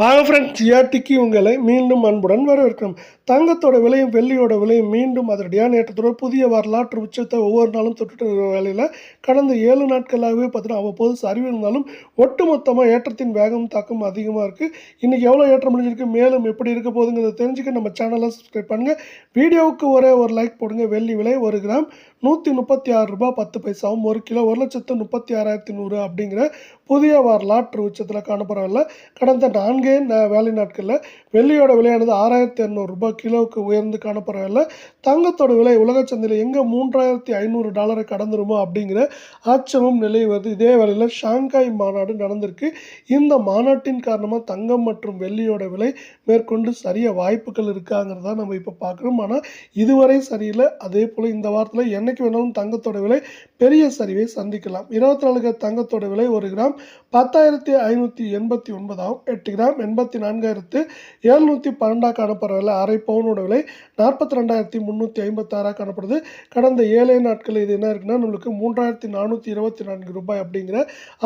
வாங்க ஃப்ரெண்ட்ஸ் ஜிஆர்டிக்கு உங்களை மீண்டும் அன்புடன் வரவேற்கிறோம். தங்கத்தோட விலையும் வெள்ளியோட விலையும் மீண்டும் அதிரடியான ஏற்றத்தோட புதிய வரலாற்று உச்சத்தை ஒவ்வொரு நாளும் தொட்டுட்டு வேலையில் கடந்த ஏழு நாட்களாகவே பார்த்தீங்கன்னா அவ்வப்போது சரிவு இருந்தாலும் ஒட்டுமொத்தமாக ஏற்றத்தின் வேகம் தாக்கம் அதிகமாக இருக்குது இன்றைக்கி எவ்வளோ ஏற்றம் முடிஞ்சிருக்கு மேலும் எப்படி இருக்க போகுதுங்கிறத தெரிஞ்சுக்க நம்ம சேனலை சப்ஸ்கிரைப் பண்ணுங்கள் வீடியோவுக்கு ஒரே ஒரு லைக் போடுங்க. வெள்ளி விலை ஒரு கிராம் நூற்றி முப்பத்தி ஆறு ரூபாய் பத்து பைசாவும் ஒரு கிலோ ஒரு லட்சத்து முப்பத்தி ஆறாயிரத்தி நூறு அப்படிங்கிற புதிய வரலாற்று உச்சத்தில் காணப்படவில்லை கடந்த நான்கே ந- வேலை நாட்களில் வெள்ளியோட விலையானது ஆறாயிரத்தி இரநூறுபா கிலோவுக்கு உயர்ந்து காணப்படவில்லை தங்கத்தோட விலை உலக சந்தையில் எங்கே மூன்றாயிரத்தி ஐநூறு டாலரை கடந்துருமோ அப்படிங்கிற ஆச்சமும் நிலை வருது. இதே வேளையில் ஷாங்காய் மாநாடு நடந்திருக்கு. இந்த மாநாட்டின் காரணமாக தங்கம் மற்றும் வெள்ளியோட விலை மேற்கொண்டு சரிய வாய்ப்புகள் இருக்காங்கிறத நம்ம இப்போ பார்க்குறோம் ஆனால் இதுவரை சரியில்லை. அதே போல் இந்த வாரத்தில் என்னைக்கு வேணாலும் தங்கத்தோட விலை பெரிய சரிவை சந்திக்கலாம். இருபத்தி நாலு தங்கத்தோட விலை ஒரு கிராம் பத்தாயிரத்தி ஐநூற்றி எண்பத்தி ஒன்பதாகவும் எட்டு கிராம் எண்பத்தி நான்காயிரத்து எழுநூற்றி பன்னெண்டாக காணப்படுற விலை அரை பவுனோட விலை நாற்பத்தி ரெண்டாயிரத்தி முந்நூற்றி ஐம்பத்தாறாக காணப்படுது. கடந்த ஏழே நாட்களில் இது என்ன இருக்குன்னா நம்மளுக்கு மூன்றாயிரத்தி நானூற்றி இருபத்தி நான்கு ரூபாய் அப்படிங்கிற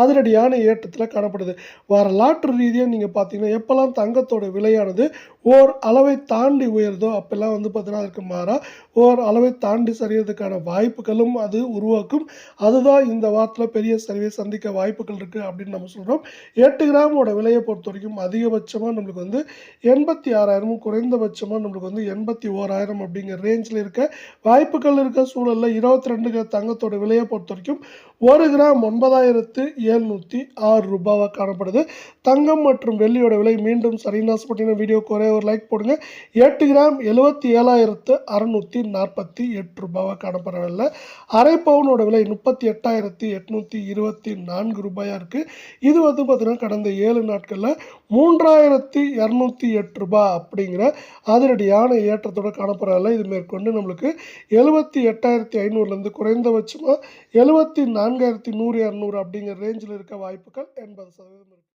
அதிரடியான ஏற்றத்தில் காணப்படுது. வரலாற்று ரீதியாக நீங்கள் பார்த்தீங்கன்னா எப்போல்லாம் தங்கத்தோட விலையானது ஓர் அளவை தாண்டி உயருதோ அப்போல்லாம் வந்து பார்த்தீங்கன்னா அதுக்கு மாறாக ஓர் அளவை தாண்டி சரியறதுக்கான வாய்ப்புகளும் அது உருவாக்கும். அதுதான் இந்த வாரத்தில் பெரிய சரிவை சந்திக்க வாய்ப்புகள் இருக்குது அப்படின்னு நம்ம சொல்கிறோம் எட்டு கிராமோட விலையை பொறுத்த வரைக்கும் அதிகபட்சமாக நம்மளுக்கு வந்து எண்பத்தி ஆறாயிரமும் குறைந்தபட்சமாக நம்மளுக்கு வந்து எண்பத்தி ஓராயிரம் அப்படிங்கிற ரேஞ்சில் இருக்க வாய்ப்புகள் இருக்க சூழலில் இருபத்தி ரெண்டு தங்கத்தோட விலையை பொறுத்த வரைக்கும் ஒரு கிராம் ஒன்பதாயிரத்து எழுநூற்றி ஆறு ரூபாவாக காணப்படுது. தங்கம் மற்றும் வெள்ளியோட விலை மீண்டும் சரி ஆசைப்பட்டீங்கன்னா வீடியோ ஒரே ஒரு லைக் போடுங்க. எட்டு கிராம் எழுபத்தி ஏழாயிரத்து அறநூற்றி நாற்பத்தி எட்டு ரூபாவாக காணப்படவில்லை அரை பவுனோட விலை முப்பத்தி எட்டாயிரத்தி எட்நூற்றி இருபத்தி நான்கு ரூபாயாக இருக்குது இது வந்து பார்த்திங்கன்னா கடந்த ஏழு நாட்களில் மூன்றாயிரத்தி இரநூத்தி எட்டு ரூபாய் அப்படிங்கிற அதிரடியான ஏற்றத்தோட காணப்படவில்லை இது மேற்கொண்டு நம்மளுக்கு எழுபத்தி எட்டாயிரத்தி ஐநூறுலேருந்து குறைந்தபட்சமாக எழுபத்தி நான்காயிரத்தி நூறு இரநூறு அப்படிங்கிற ரேஞ்சில் இருக்க வாய்ப்புகள் எண்பது சதவீதம் இருக்குது